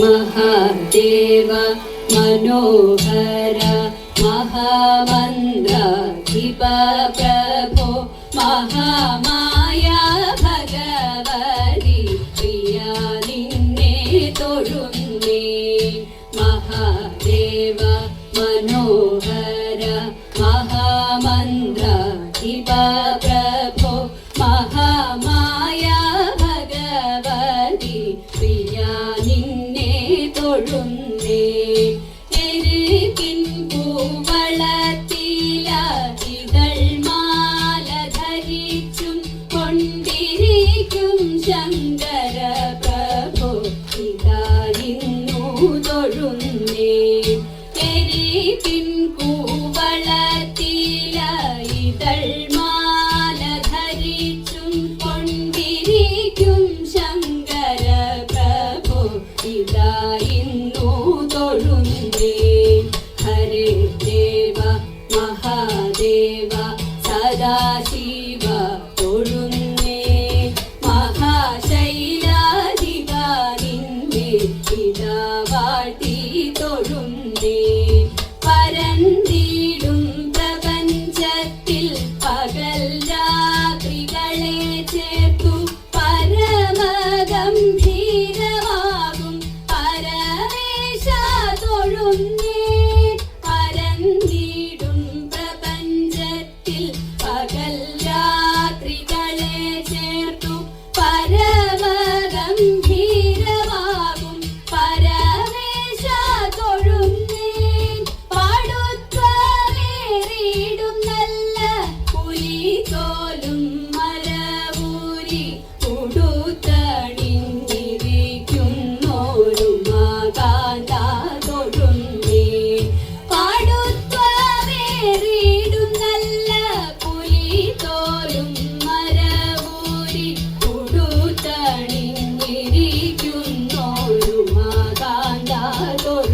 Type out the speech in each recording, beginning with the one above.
महादेव मनोहर महामन्त्रिप प्रभो महामाया भगवनि प्रियादिने तुरुन्ने महादेव मनोहर महामन्त्रिप തൊഴുന്നേ എരുകിൻ പൂവളത്തില ഇതൾ മാല ധരിച്ചും കൊണ്ടിരിക്കും ശങ്കര പ്രഭു ഇതായിരുന്നു നിന്നു തൊഴുന്നേ മഹാദേവ സദാശിവ തൊഴുന്നേ. മഹാശൈലാധിപ നിന്നെ ഇതാവാട്ടി തൊഴുന്നേ.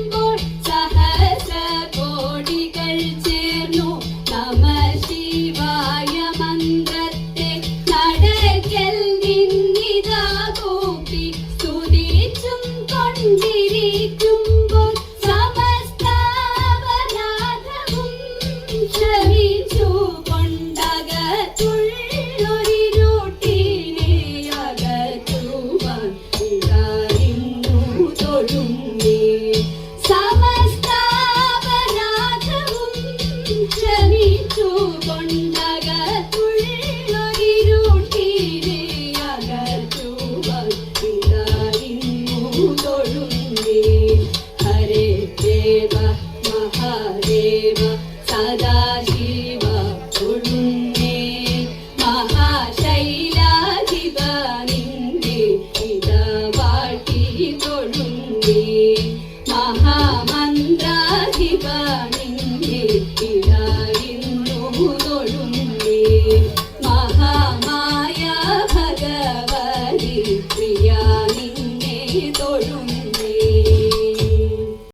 rainbow Aê,